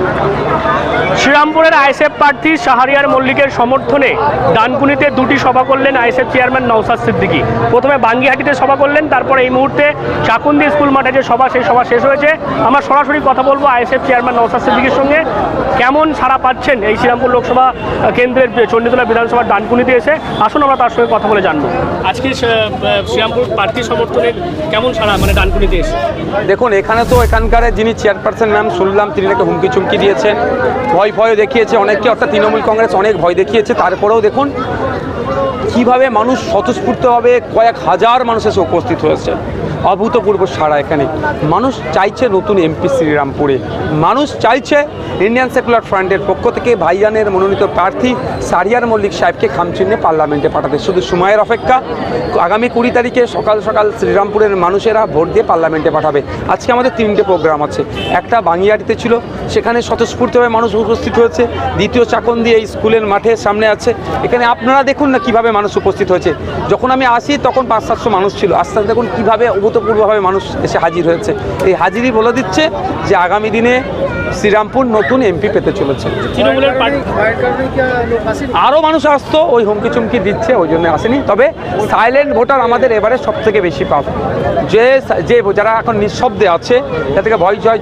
Gracias. শ্রীরামপুরের ISF প্রার্থী শাহরিয়ার মল্লিকের সমর্থনে ডানকুনিতে দুটি সভা করলেন আইএসএফ চেয়ারম্যান নওসাদ সিদ্দিকী। প্রথমে বাঙ্গিহাটিতে সভা করলেন তারপর এই মুহূর্তে চাকুন্দি স্কুল মাঠে যে সভা সেই সভা শেষ হয়েছে। আমরা সরাসরি কথা বলব আইএসএফ চেয়ারম্যান নওসাদ সিদ্দিকীর সঙ্গে। কেমন সাড়া পাচ্ছেন এই শ্রীরামপুর লোকসভা কেন্দ্রের চণ্ডীতলা বিধানসভার ডানকুনিতে এসে? আসুন আমরা তার সঙ্গে কথা বলে জানব। আজকে শ্রীরামপুর প্রার্থী সমর্থনের কেমন সাড়া মানে ডানকুনিতে এসে? দেখুন এখানে তো এখানকার যিনি চেয়ারপারসন ম্যাম শুনলাম তিনি নাকি হুমকি চুমকি দিয়েছেন। ভয় ভয় দেখিয়েছে অনেককে, অর্থাৎ তৃণমূল কংগ্রেস অনেক ভয় দেখিয়েছে। তারপরেও দেখুন, কীভাবে মানুষ স্বতঃস্ফূর্তভাবে কয়েক হাজার মানুষ এসে উপস্থিত হয়েছে। অভূতপূর্ব সারা এখানে। মানুষ চাইছে নতুন এমপি শ্রীরামপুরে। মানুষ চাইছে ইন্ডিয়ান সেকুলার ফ্রন্টের পক্ষ থেকে ভাইজানের মনোনীত প্রার্থী সারিয়ার মল্লিক সাহেবকে খামচিহ্নে পার্লামেন্টে পাঠাতে। শুধু সময়ের অপেক্ষা, আগামী কুড়ি তারিখে সকাল সকাল শ্রীরামপুরের মানুষেরা ভোট দিয়ে পার্লামেন্টে পাঠাবে। আজকে আমাদের তিনটে প্রোগ্রাম আছে। একটা বাঙিয়াটিতে ছিল, সেখানে স্বতঃস্ফূর্তভাবে মানুষ উপস্থিত হয়েছে। দ্বিতীয় চাকন দিয়ে এই স্কুলের মাঠে সামনে আছে। এখানে আপনারা দেখুন না কীভাবে মানুষ উপস্থিত হয়েছে। যখন আমি আসি, তখন পাঁচ সাতশো মানুষ ছিল। আস্তে আস্তে দেখুন কীভাবে অভূতপূর্বভাবে মানুষ এসে হাজির হয়েছে। এই হাজিরই বলে দিচ্ছে যে আগামী দিনে শ্রীরামপুর নতুন এমপি পেতে চলেছে। আরও মানুষ আসতো ওই হুমকি চুমকি দিচ্ছে ওই জন্য আসেনি। তবে সাইলেন্ট ভোটার আমাদের এবারে সব থেকে বেশি পাব যে যে যারা এখন নিঃশব্দে আছে যাদেরকে ভয় জয়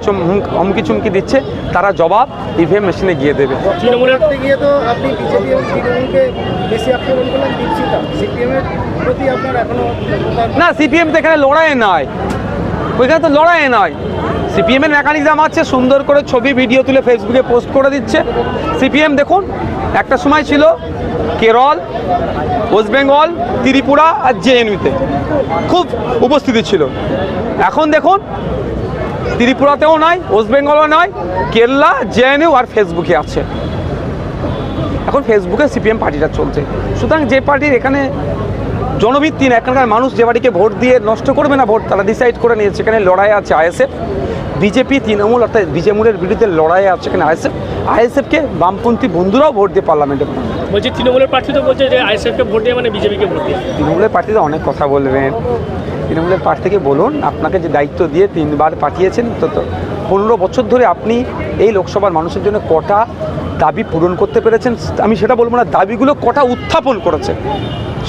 হুমকি চুমকি দিচ্ছে তারা জবাব ইভিএম মেশিনে গিয়ে দেবে। না সিপিএম তো এখানে লড়াই নয় ওইখানে তো লড়াই নয় সিপিএমের মেকানিজম আছে, সুন্দর করে ছবি ভিডিও তুলে ফেসবুকে পোস্ট করে দিচ্ছে। সিপিএম দেখুন, একটা সময় ছিল কেরল, ওয়েস্ট বেঙ্গল, ত্রিপুরা আর জেএনইউতে খুব উপস্থিতি ছিল। এখন দেখুন, ত্রিপুরাতেও নয় ওয়েস্ট বেঙ্গলও নয় কেরলা জেএনইউ আর ফেসবুকে আছে। এখন ফেসবুকে সিপিএম পার্টিটা চলছে। সুতরাং যে পার্টির এখানে জনভিত্তি না এখানকার মানুষ যে বাড়িকে ভোট দিয়ে নষ্ট করবে না ভোট, তারা ডিসাইড করে নিয়েছে। এখানে লড়াই আছে আইএসএফ বিজেপি তৃণমূল অর্থাৎ বিজেমুলের বিরুদ্ধে লড়াই আছে এখানে আইএসএফ আইএসএফকে বামপন্থী বন্ধুরাও ভোট দিয়ে পার্লামেন্টে। বলছি তৃণমূলের প্রার্থী তো বলছে যে আইএসএফকে ভোট দিয়ে মানে বিজেপিকে ভোট দিয়ে। তৃণমূলের পার্টিতে অনেক কথা বলবেন। তৃণমূলের পার্টি থেকে বলুন আপনাকে যে দায়িত্ব দিয়ে তিনবার পাঠিয়েছেন তো তো পনেরো বছর ধরে আপনি এই লোকসভার মানুষের জন্য কটা দাবি পূরণ করতে পেরেছেন আমি সেটা বলব না দাবিগুলো কটা উত্থাপন করেছে।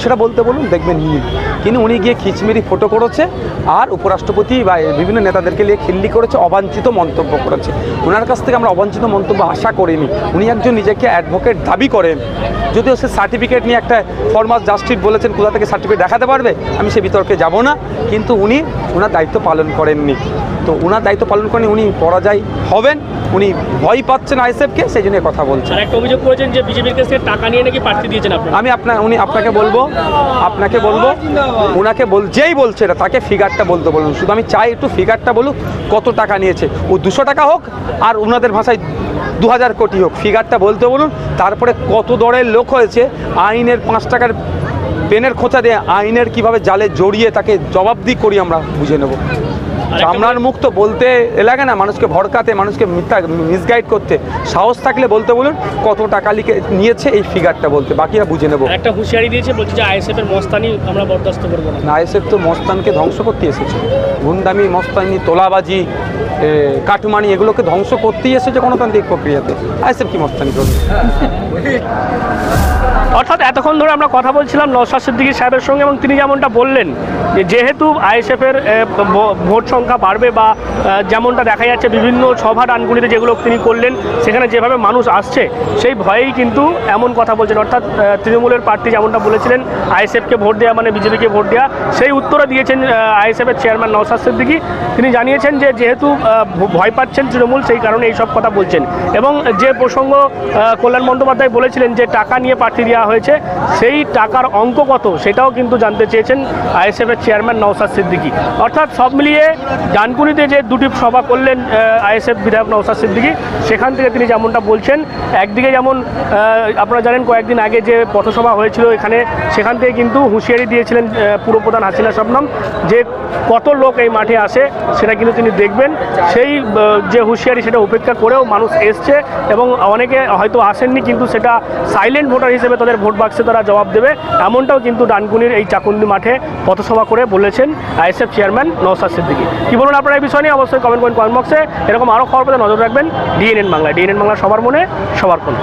সেটা বলতে বলুন, দেখবেন নীল কিন্তু উনি গিয়ে খিচমিরি ফটো করেছে আর উপরাষ্ট্রপতি বা বিভিন্ন নেতাদেরকে নিয়ে খিল্লি করেছে, অবাঞ্ছিত মন্তব্য করেছে। ওনার কাছ থেকে আমরা অবাঞ্ছিত মন্তব্য আশা করিনি। উনি একজন নিজেকে অ্যাডভোকেট দাবি করেন। যদিও সে সার্টিফিকেট নিয়ে একটা ফরমাস জাস্টিস বলেছেন, কোথা থেকে সার্টিফিকেট দেখাতে পারবে, আমি সে বিতর্কে যাব না। কিন্তু উনি ওনার দায়িত্ব পালন করেননি। তো ওনার দায়িত্ব পালন করেন উনি পরাজয় হবেন। উনি ভয় পাচ্ছেন আইসেফকে সেই জন্য কথা বলছেন। একটা অভিযোগ করেছেন যে বিজেপির কাছ টাকা নিয়ে নাকি প্রার্থী দিয়েছেন আপনারা। আমি আপনার উনি আপনাকে বলব আপনাকে বলব ওনাকে বল যেই বলছে এটা তাকে ফিগারটা বলতে বলুন। শুধু আমি চাই একটু ফিগারটা বলুক কত টাকা নিয়েছে। ও দুশো টাকা হোক আর ওনাদের ভাষায় দু হাজার কোটি হোক ফিগারটা বলতে বলুন তারপরে কত দরের লোক হয়েছে আইনের পাঁচ টাকার পেনের খোঁচা দিয়ে আইনের কীভাবে জালে জড়িয়ে তাকে জবাবদি করি আমরা বুঝে নেব। চামড়ার মুখ তো বলতে লাগে না মানুষকে ভড়কাতে মানুষকে মিথ্যা মিসগাইড করতে। সাহস থাকলে বলতে বলুন কত টাকা লিখে নিয়েছে এই ফিগারটা বলতে বাকিরা বুঝে নেব। একটা হুঁশিয়ারি দিয়েছে বলছে যে আইএসএফ এর মস্তানি আমরা বরদাস্ত করব না আইএসএফ তো মস্তানকে ধ্বংস করতে এসেছে। গুন্ডামি মস্তানি তোলাবাজি কাটমানি এগুলোকে ধ্বংস করতেই এসেছে গণতান্ত্রিক প্রক্রিয়াতে। আইএসএফ কি মস্তানি করবে? অর্থাৎ এতক্ষণ ধরে আমরা কথা বলছিলাম নৌশাদ সিদ্দিকী সাহেবের সঙ্গে এবং তিনি যেমনটা বললেন যেহেতু আইএসএফের ভোট সংখ্যা বাড়বে বা যেমনটা দেখা যাচ্ছে বিভিন্ন সভা ডানগুলিতে যেগুলো তিনি করলেন, সেখানে যেভাবে মানুষ আসছে, সেই ভয়েই কিন্তু এমন কথা বলছেন। অর্থাৎ তৃণমূলের প্রার্থী যেমনটা বলেছিলেন, আইএসএফকে ভোট দেওয়া মানে বিজেপিকে ভোট দেওয়া সেই উত্তরে দিয়েছেন আইএসএফের চেয়ারম্যান নৌশাদ সিদ্দিকী। তিনি জানিয়েছেন যে যেহেতু ভয় পাচ্ছেন তৃণমূল, সেই কারণে এইসব কথা বলছেন। এবং যে প্রসঙ্গ কল্যাণ বন্দ্যোপাধ্যায় বলেছিলেন যে টাকা নিয়ে প্রার্থী দেওয়া হয়েছে, সেই টাকার অঙ্ক কত, সেটাও কিন্তু জানতে চেয়েছেন আইএসএফের চেয়ারম্যান নওসাদ সিদ্দিকী। অর্থাৎ সব মিলিয়ে ডানকুনিতে যে দুটি সভা করলেন আইএসএফ বিধায়ক নৌসাদ সিদ্দিকী, সেখান থেকে তিনি যেমনটা বলছেন, একদিকে যেমন আপনারা জানেন কয়েকদিন আগে যে পথসভা হয়েছিল এখানে, সেখান থেকে কিন্তু হুঁশিয়ারি দিয়েছিলেন পুরপ্রধান হাসিনা শবনম যে কত লোক এই মাঠে আসে, সেটা কিন্তু তিনি দেখবেন। সেই যে হুঁশিয়ারি সেটা উপেক্ষা করেও মানুষ এসছে এবং অনেকে হয়তো আসেননি কিন্তু সেটা সাইলেন্ট ভোটার হিসেবে তাদের ভোট বাক্সে তারা জবাব দেবে। এমনটাও কিন্তু ডানকুনির এই চাকুন্দি মাঠে পথসভা করে বলেছেন আইএসএফ চেয়ারম্যান নওসাদ সিদ্দিকি। কী বলুন আপনারা এই বিষয় নিয়ে? অবশ্যই কমেন্ট করেন কমেন্ট বক্সে এরকম আরও খবর পেতে নজর রাখবেন ডিএনএন বাংলা ডিএনএন বাংলা সবার মনে, সবার ফোন